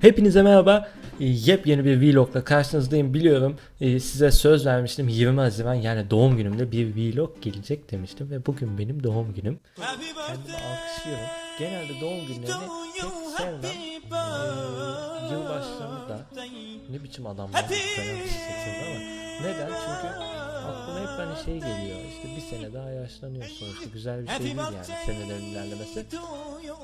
Hepinize merhaba. E, Yepyeni bir vlogla karşınızdayım biliyorum. E, Size söz vermiştim 20 Haziran yani doğum günümde bir vlog gelecek demiştim ve bugün benim doğum günüm. Kendimi alkışlıyorum. Genelde doğum günlerini pek sevmem. Ee, yılbaşlarını da ne biçim adamlar ama neden? Çünkü aklıma hep hani şey geliyor işte bir sene daha yaşlanıyorsun sonuçta güzel bir şey değil yani senelerin ilerlemesi.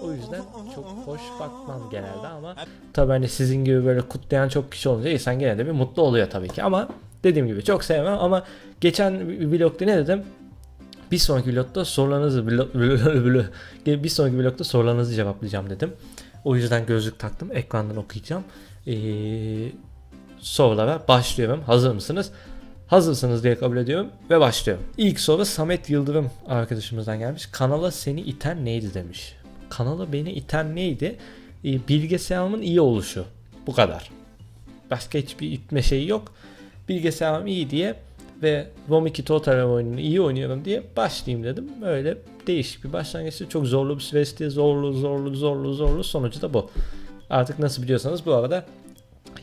O yüzden çok hoş bakmam genelde ama tabii hani sizin gibi böyle kutlayan çok kişi olunca insan gene de bir mutlu oluyor tabii ki ama dediğim gibi çok sevmem ama geçen vlogda ne dedim? Bir sonraki vlogda sorularınızı bir sonraki vlogda sorularınızı cevaplayacağım dedim. O yüzden gözlük taktım. Ekrandan okuyacağım. Ee, sorulara başlıyorum. Hazır mısınız? Hazırsınız diye kabul ediyorum ve başlıyorum. İlk soru Samet Yıldırım arkadaşımızdan gelmiş. Kanala seni iten neydi demiş. Kanala beni iten neydi? Ee, bilgisayarımın iyi oluşu. Bu kadar. Başka hiçbir itme şeyi yok. Bilgisayarım iyi diye ve Rom 2 Total oyununu iyi oynuyorum diye başlayayım dedim. Öyle değişik bir başlangıçtı. Çok zorlu bir süreçti. Zorlu, zorlu, zorlu, zorlu. Sonucu da bu. Artık nasıl biliyorsanız bu arada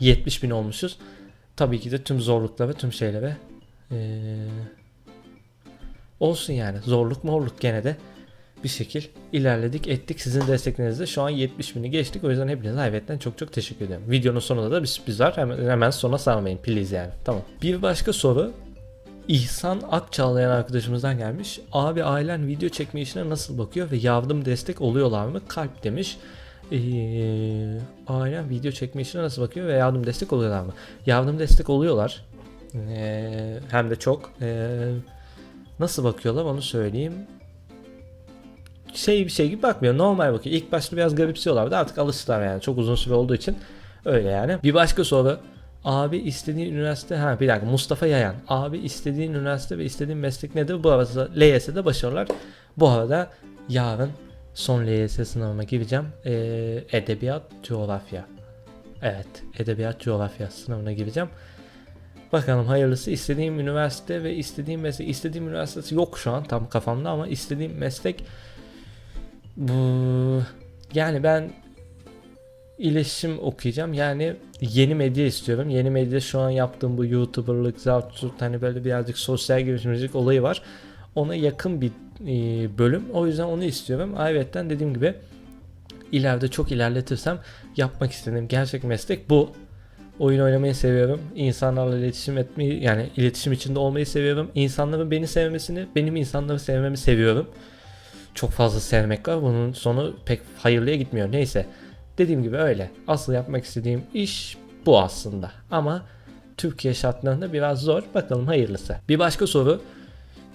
70 bin olmuşuz. Tabii ki de tüm zorluklara, tüm şeylere ee, olsun yani. Zorluk morluk gene de bir şekil ilerledik ettik. Sizin desteklerinizle şu an 70 bini geçtik. O yüzden hepinize hayvetten çok çok teşekkür ediyorum. Videonun sonunda da bir sürpriz var. Hemen, hemen sona sarmayın please yani. Tamam. Bir başka soru İhsan Akçağlayan arkadaşımızdan gelmiş. Abi ailen video çekme işine nasıl bakıyor ve yardım destek oluyorlar mı? Kalp demiş. Ee, ailen video çekme işine nasıl bakıyor ve yardım destek oluyorlar mı? Yardım destek oluyorlar. Ee, hem de çok. Ee, nasıl bakıyorlar onu söyleyeyim. Şey bir şey gibi bakmıyor. Normal bakıyor. İlk başta biraz garipsiyorlardı. Artık alıştılar yani. Çok uzun süre olduğu için. Öyle yani. Bir başka soru. Abi istediğin üniversite ha bir dakika Mustafa Yayan. Abi istediğin üniversite ve istediğin meslek nedir? Bu arada LYS'de başarılar. Bu arada yarın son LYS sınavına gireceğim. Ee, edebiyat, coğrafya. Evet, edebiyat, coğrafya sınavına gireceğim. Bakalım hayırlısı istediğim üniversite ve istediğim meslek. istediğim üniversitesi yok şu an tam kafamda ama istediğim meslek bu yani ben iletişim okuyacağım. Yani yeni medya istiyorum. Yeni medya şu an yaptığım bu YouTuber'lık, Zartürk hani böyle birazcık sosyal girişimcilik olayı var. Ona yakın bir e, bölüm. O yüzden onu istiyorum. Ayrıca dediğim gibi ileride çok ilerletirsem yapmak istediğim gerçek meslek bu. Oyun oynamayı seviyorum. İnsanlarla iletişim etmeyi yani iletişim içinde olmayı seviyorum. İnsanların beni sevmesini, benim insanları sevmemi seviyorum. Çok fazla sevmek var. Bunun sonu pek hayırlıya gitmiyor. Neyse. Dediğim gibi öyle. Asıl yapmak istediğim iş bu aslında. Ama Türkiye şartlarında biraz zor. Bakalım hayırlısı. Bir başka soru.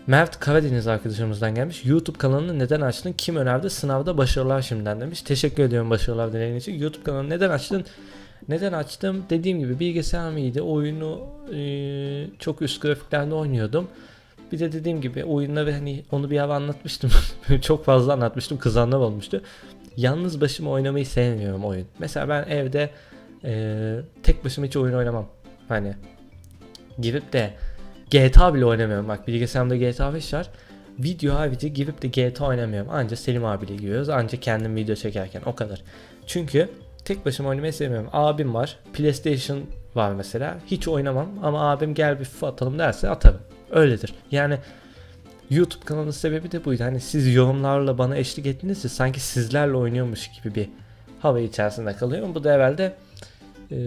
Mert Karadeniz arkadaşımızdan gelmiş. YouTube kanalını neden açtın? Kim önerdi? Sınavda başarılar şimdiden demiş. Teşekkür ediyorum başarılar dileğin için. YouTube kanalını neden açtın? Neden açtım? Dediğim gibi bilgisayar mıydı? Oyunu e, çok üst grafiklerde oynuyordum. Bir de dediğim gibi oyunları hani onu bir ara anlatmıştım. çok fazla anlatmıştım. Kızanlar olmuştu. Yalnız başıma oynamayı sevmiyorum oyun. Mesela ben evde e, tek başıma hiç oyun oynamam. Hani girip de GTA bile oynamıyorum. Bak bilgisayarımda GTA 5 var. Video harici girip de GTA oynamıyorum. Anca Selim abiyle giriyoruz. Anca kendim video çekerken o kadar. Çünkü tek başıma oynamayı sevmiyorum. Abim var. PlayStation var mesela. Hiç oynamam ama abim gel bir FIFA atalım derse atarım. Öyledir. Yani YouTube kanalının sebebi de buydu. Hani siz yorumlarla bana eşlik ettiğinizde sanki sizlerle oynuyormuş gibi bir hava içerisinde kalıyorum. Bu da evvelde e,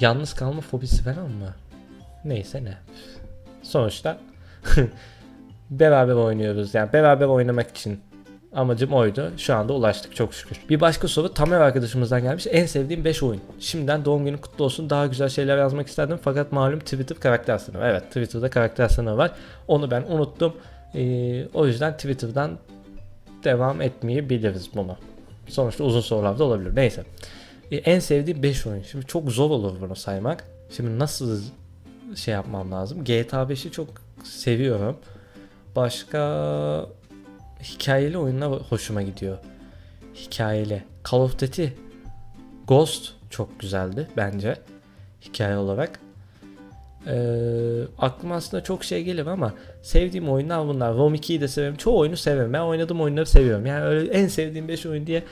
yalnız kalma fobisi falan mı? Neyse ne. Sonuçta beraber oynuyoruz. Yani beraber oynamak için amacım oydu. Şu anda ulaştık çok şükür. Bir başka soru Tamer arkadaşımızdan gelmiş. En sevdiğim 5 oyun. Şimdiden doğum günün kutlu olsun. Daha güzel şeyler yazmak isterdim. Fakat malum Twitter karakter sınavı. Evet Twitter'da karakter sınavı var. Onu ben unuttum. Ee, o yüzden Twitter'dan devam etmeyebiliriz bunu. Sonuçta uzun sorular da olabilir. Neyse. Ee, en sevdiğim 5 oyun. Şimdi çok zor olur bunu saymak. Şimdi nasıl şey yapmam lazım? GTA 5'i çok seviyorum. Başka hikayeli oyunlar hoşuma gidiyor. Hikayeli. Call of Duty Ghost çok güzeldi bence hikaye olarak. Ee, aklıma aslında çok şey gelir ama sevdiğim oyunlar bunlar. Rom 2'yi de severim. Çoğu oyunu severim. Ben oynadığım oyunları seviyorum. Yani öyle en sevdiğim 5 oyun diye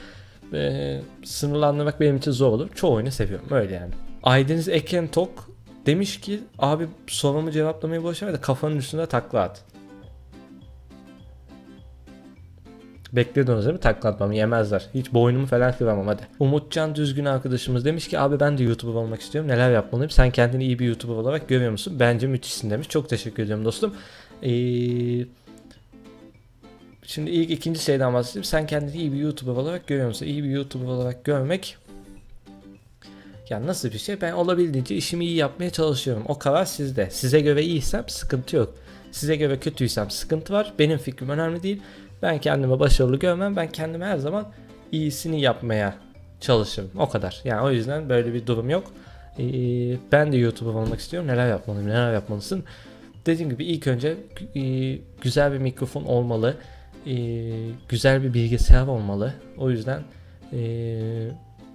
e, sınırlandırmak benim için zor olur. Çoğu oyunu seviyorum öyle yani. Aydeniz Eken Tok demiş ki abi sorumu cevaplamayı boş ver de kafanın üstünde takla at. Bekliyordunuz değil mi takla atmamı yemezler. Hiç boynumu falan kıramam hadi. Umutcan Düzgün arkadaşımız demiş ki abi ben de YouTuber olmak istiyorum. Neler yapmalıyım? Sen kendini iyi bir YouTuber olarak görüyor musun? Bence müthişsin demiş. Çok teşekkür ediyorum dostum. Ee, şimdi ilk ikinci şeyden bahsedeyim. Sen kendini iyi bir YouTuber olarak görüyor musun? İyi bir YouTuber olarak görmek ya nasıl bir şey? Ben olabildiğince işimi iyi yapmaya çalışıyorum. O kadar sizde. Size göre iyiysem sıkıntı yok. Size göre kötüysem sıkıntı var. Benim fikrim önemli değil. Ben kendime başarılı görmem. Ben kendime her zaman iyisini yapmaya çalışırım. O kadar. Yani o yüzden böyle bir durum yok. Ee, ben de YouTuber olmak istiyorum. Neler yapmalıyım? Neler yapmalısın? Dediğim gibi ilk önce e, güzel bir mikrofon olmalı. E, güzel bir bilgisayar olmalı. O yüzden e,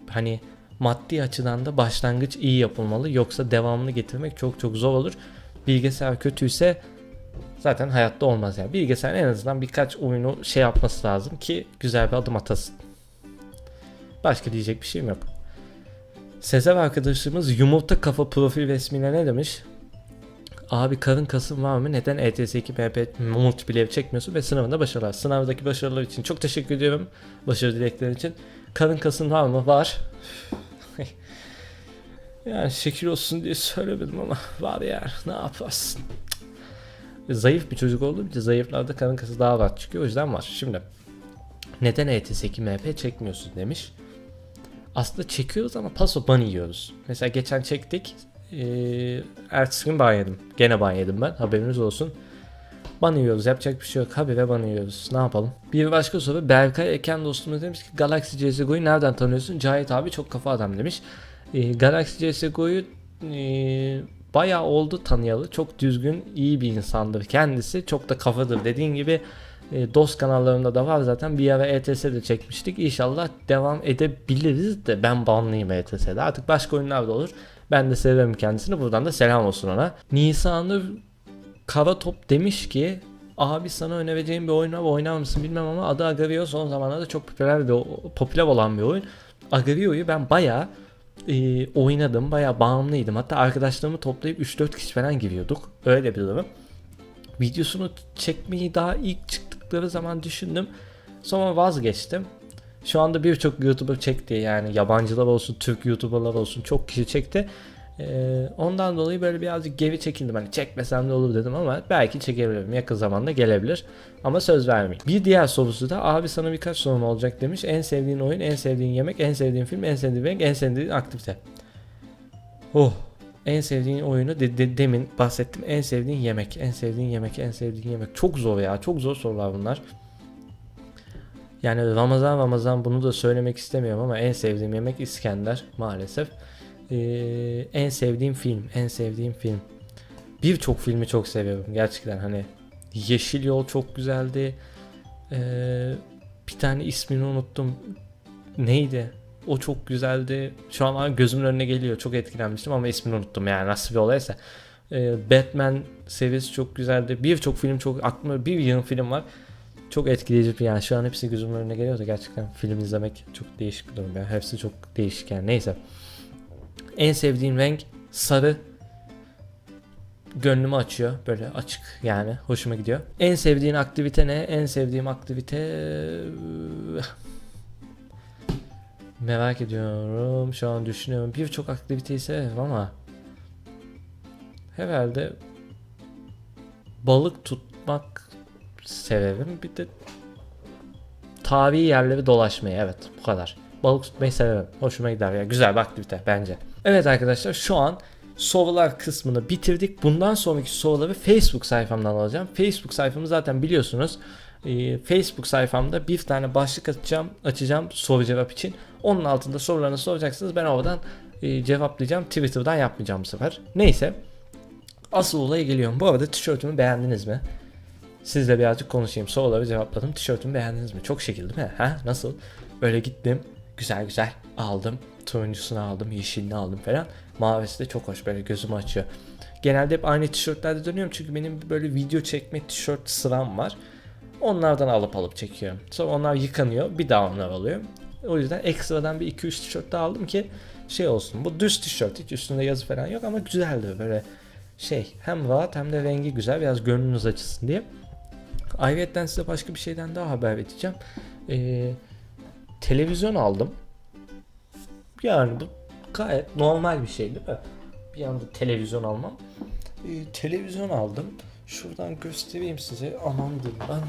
hani maddi açıdan da başlangıç iyi yapılmalı. Yoksa devamını getirmek çok çok zor olur. Bilgisayar kötüyse zaten hayatta olmaz yani. Bilgisayar en azından birkaç oyunu şey yapması lazım ki güzel bir adım atasın. Başka diyecek bir şeyim yok. Sezer arkadaşımız yumurta kafa profil resmine ne demiş? Abi karın kasın var mı? Neden ETS 2 MP multiplayer çekmiyorsun ve sınavında başarılar. Sınavdaki başarılar için çok teşekkür ediyorum. Başarı dileklerin için. Karın kasın var mı? Var. Yani şekil olsun diye söylemedim ama var ya ne yaparsın. Zayıf bir çocuk olduğum için zayıflarda karın kası daha rahat çıkıyor o yüzden var. Şimdi neden ETS 2 MP çekmiyorsun demiş. Aslında çekiyoruz ama paso ban yiyoruz. Mesela geçen çektik. Ee, ertesi gün ban yedim. Gene ban yedim ben haberiniz olsun. Ban yiyoruz yapacak bir şey yok. Habire ban yiyoruz. Ne yapalım? Bir başka soru. Berkay Eken dostumuz demiş ki Galaxy CSGO'yu nereden tanıyorsun? Cahit abi çok kafa adam demiş. Ee, Galaxy CSGO'yu e, bayağı oldu tanıyalı. Çok düzgün, iyi bir insandır kendisi. Çok da kafadır. Dediğin gibi e, dost kanallarında da var zaten. Bir ara ETS'de çekmiştik. İnşallah devam edebiliriz de ben banlıyım ETS'de. Artık başka oyunlar da olur. Ben de severim kendisini. Buradan da selam olsun ona. Nisan'ı Kara Top demiş ki Abi sana önereceğim bir oyun var oynar mısın bilmem ama adı Agario son zamanlarda çok popüler bir popüler olan bir oyun. Agario'yu ben bayağı e, oynadım. Bayağı bağımlıydım. Hatta arkadaşlarımı toplayıp 3-4 kişi falan giriyorduk. Öyle bir durum. Videosunu çekmeyi daha ilk çıktıkları zaman düşündüm. Sonra vazgeçtim. Şu anda birçok YouTuber çekti yani yabancılar olsun, Türk YouTuber'lar olsun çok kişi çekti. Ee, ondan dolayı böyle birazcık geri çekindim. Hani çekmesem de olur dedim ama belki çekebilirim. Yakın zamanda gelebilir. Ama söz vermeyeyim. Bir diğer sorusu da abi sana birkaç sorum olacak demiş. En sevdiğin oyun, en sevdiğin yemek, en sevdiğin film, en sevdiğin renk, en sevdiğin aktivite. Oh. En sevdiğin oyunu de, de, demin bahsettim. En sevdiğin yemek, en sevdiğin yemek, en sevdiğin yemek. Çok zor ya. Çok zor sorular bunlar. Yani Ramazan Ramazan bunu da söylemek istemiyorum ama en sevdiğim yemek İskender maalesef. Ee, en sevdiğim film, en sevdiğim film. Birçok filmi çok seviyorum gerçekten hani. Yeşil Yol çok güzeldi. Ee, bir tane ismini unuttum. Neydi? O çok güzeldi. Şu an gözümün önüne geliyor. Çok etkilenmiştim ama ismini unuttum yani nasıl bir olaysa. Ee, Batman serisi çok güzeldi. Birçok film çok aklımda bir yığın film var. Çok etkileyici bir yani şu an hepsi gözümün önüne geliyor da gerçekten film izlemek çok değişik bir durum yani. Hepsi çok değişik yani neyse. En sevdiğim renk sarı. Gönlümü açıyor. Böyle açık yani. Hoşuma gidiyor. En sevdiğin aktivite ne? En sevdiğim aktivite... Merak ediyorum. Şu an düşünüyorum. Birçok aktiviteyi severim ama herhalde balık tutmak severim. Bir de tarihi yerleri dolaşmayı. Evet bu kadar. Balık tutmayı severim. Hoşuma gider ya. Güzel bir aktivite bence. Evet arkadaşlar şu an sorular kısmını bitirdik. Bundan sonraki soruları Facebook sayfamdan alacağım. Facebook sayfamı zaten biliyorsunuz. Ee, Facebook sayfamda bir tane başlık açacağım, açacağım soru cevap için. Onun altında sorularını soracaksınız. Ben oradan e, cevaplayacağım. Twitter'dan yapmayacağım bu sefer. Neyse. Asıl olaya geliyorum. Bu arada tişörtümü beğendiniz mi? Sizle birazcık konuşayım. Soruları cevapladım. Tişörtümü beğendiniz mi? Çok şekil değil mi? Ha? Nasıl? Böyle gittim. Güzel güzel aldım. Turuncusunu aldım, yeşilini aldım falan. Mavisi de çok hoş böyle gözümü açıyor. Genelde hep aynı tişörtlerde dönüyorum çünkü benim böyle video çekme tişört sıram var. Onlardan alıp alıp çekiyorum. Sonra onlar yıkanıyor. Bir daha onlar alıyorum. O yüzden ekstradan bir 2-3 tişört daha aldım ki şey olsun. Bu düz tişört hiç üstünde yazı falan yok ama güzeldi böyle şey hem rahat hem de rengi güzel biraz gönlünüz açısın diye. Ayrıca size başka bir şeyden daha haber vereceğim. Ee, televizyon aldım. Yani bu gayet normal bir şey değil mi? Bir anda televizyon almam. Ee, televizyon aldım. Şuradan göstereyim size. Aman diyeyim ben.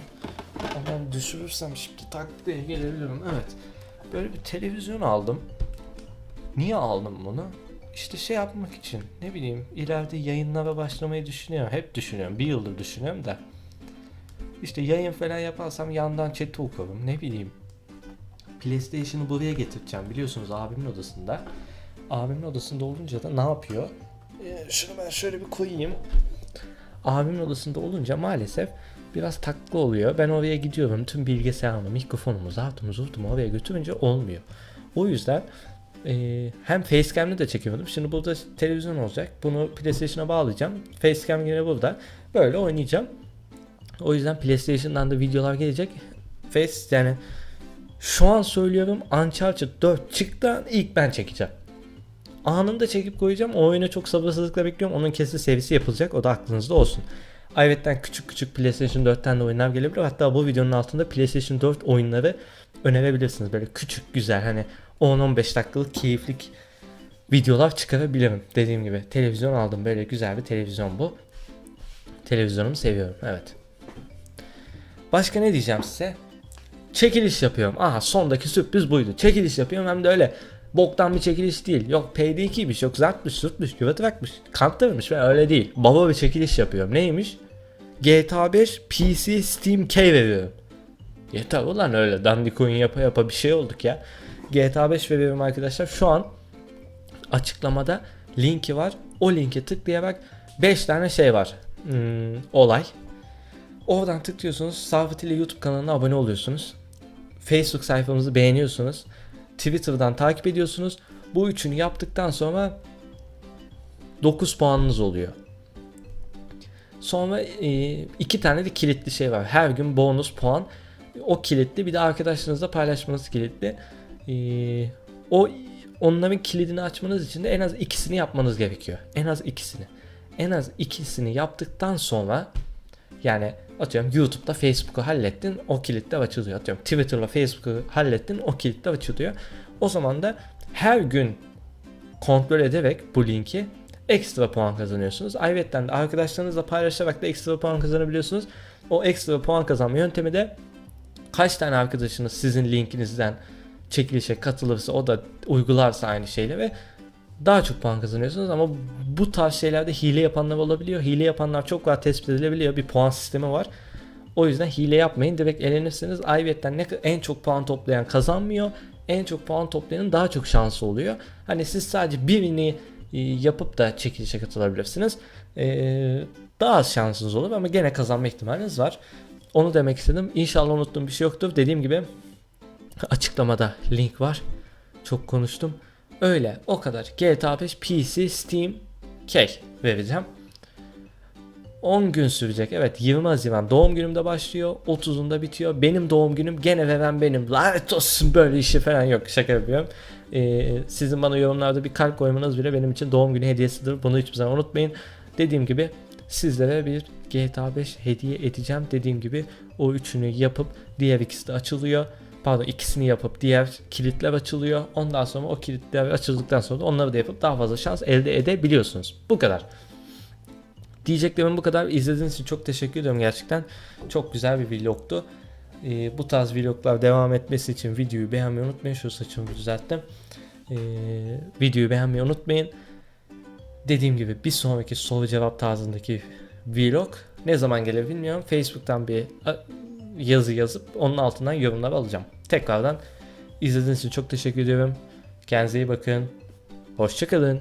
Aman düşürürsem şimdi taklaya gelebilirim. Evet. Böyle bir televizyon aldım. Niye aldım bunu? İşte şey yapmak için ne bileyim ileride yayınlara başlamayı düşünüyorum. Hep düşünüyorum. Bir yıldır düşünüyorum da. İşte yayın falan yaparsam yandan chat'i okurum. Ne bileyim. PlayStation'ı buraya getireceğim. Biliyorsunuz abimin odasında. Abimin odasında olunca da ne yapıyor? Ee, şunu ben şöyle bir koyayım. Abimin odasında olunca maalesef biraz taklı oluyor. Ben oraya gidiyorum. Tüm bilgisayarımı, mikrofonumu, zartımı, zurtumu oraya götürünce olmuyor. O yüzden e, hem facecam'le de çekiyordum. Şimdi burada televizyon olacak. Bunu PlayStation'a bağlayacağım. Facecam yine burada. Böyle oynayacağım. O yüzden PlayStation'dan da videolar gelecek. Face yani şu an söylüyorum Uncharted 4 çıktı ilk ben çekeceğim. Anında çekip koyacağım. O oyunu çok sabırsızlıkla bekliyorum. Onun kesin serisi yapılacak. O da aklınızda olsun. Ayrıca küçük küçük PlayStation 4'ten de oyunlar gelebilir. Hatta bu videonun altında PlayStation 4 oyunları önerebilirsiniz. Böyle küçük güzel hani 10-15 dakikalık keyiflik videolar çıkarabilirim. Dediğim gibi televizyon aldım. Böyle güzel bir televizyon bu. Televizyonumu seviyorum. Evet. Başka ne diyeceğim size? Çekiliş yapıyorum. Aha sondaki sürpriz buydu. Çekiliş yapıyorum hem de öyle boktan bir çekiliş değil. Yok PD2'ymiş, yok zartmış, sürtmüş, güvetırakmış, kantırmış ve öyle değil. Baba bir çekiliş yapıyorum. Neymiş? GTA 5 PC Steam Key veriyorum. Yeter ulan öyle dandik oyun yapa yapa bir şey olduk ya. GTA 5 veriyorum arkadaşlar. Şu an açıklamada linki var. O linke tıklayarak 5 tane şey var. Hmm, olay. Oradan tıklıyorsunuz. Safet ile YouTube kanalına abone oluyorsunuz. Facebook sayfamızı beğeniyorsunuz. Twitter'dan takip ediyorsunuz. Bu üçünü yaptıktan sonra 9 puanınız oluyor. Sonra e, iki tane de kilitli şey var. Her gün bonus puan. O kilitli bir de arkadaşlarınızla paylaşmanız kilitli. E, o onların kilidini açmanız için de en az ikisini yapmanız gerekiyor. En az ikisini. En az ikisini yaptıktan sonra yani atıyorum YouTube'da Facebook'u hallettin o kilitler açılıyor. Atıyorum Twitter'la Facebook'u hallettin o kilitler açılıyor. O zaman da her gün kontrol ederek bu linki ekstra puan kazanıyorsunuz. Ayrıca de arkadaşlarınızla paylaşarak da ekstra puan kazanabiliyorsunuz. O ekstra puan kazanma yöntemi de kaç tane arkadaşınız sizin linkinizden çekilişe katılırsa o da uygularsa aynı şeyle ve daha çok puan kazanıyorsunuz ama bu tarz şeylerde hile yapanlar olabiliyor. Hile yapanlar çok rahat tespit edilebiliyor. Bir puan sistemi var. O yüzden hile yapmayın. Direkt elenirseniz ayrıyetten ne en çok puan toplayan kazanmıyor. En çok puan toplayanın daha çok şansı oluyor. Hani siz sadece birini e, yapıp da çekilişe katılabilirsiniz. Ee, daha az şansınız olur ama gene kazanma ihtimaliniz var. Onu demek istedim. İnşallah unuttuğum bir şey yoktur. Dediğim gibi açıklamada link var. Çok konuştum. Öyle o kadar. GTA 5 PC, Steam, K vereceğim. 10 gün sürecek. Evet 20 Haziran doğum günümde başlıyor. 30'unda bitiyor. Benim doğum günüm gene veren benim. Lanet olsun böyle işi falan yok. Şaka yapıyorum. Ee, sizin bana yorumlarda bir kalp koymanız bile benim için doğum günü hediyesidir. Bunu hiçbir zaman unutmayın. Dediğim gibi sizlere bir GTA 5 hediye edeceğim. Dediğim gibi o üçünü yapıp diğer ikisi de açılıyor pardon ikisini yapıp diğer kilitler açılıyor. Ondan sonra o kilitler açıldıktan sonra da onları da yapıp daha fazla şans elde edebiliyorsunuz. Bu kadar. Diyeceklerim bu kadar. İzlediğiniz için çok teşekkür ediyorum gerçekten. Çok güzel bir vlogtu. Ee, bu tarz vloglar devam etmesi için videoyu beğenmeyi unutmayın. Şu saçımı düzelttim. Ee, videoyu beğenmeyi unutmayın. Dediğim gibi bir sonraki soru cevap tarzındaki vlog ne zaman gelir bilmiyorum. Facebook'tan bir yazı yazıp onun altından yorumlar alacağım. Tekrardan izlediğiniz için çok teşekkür ediyorum. Kendinize iyi bakın. Hoşçakalın.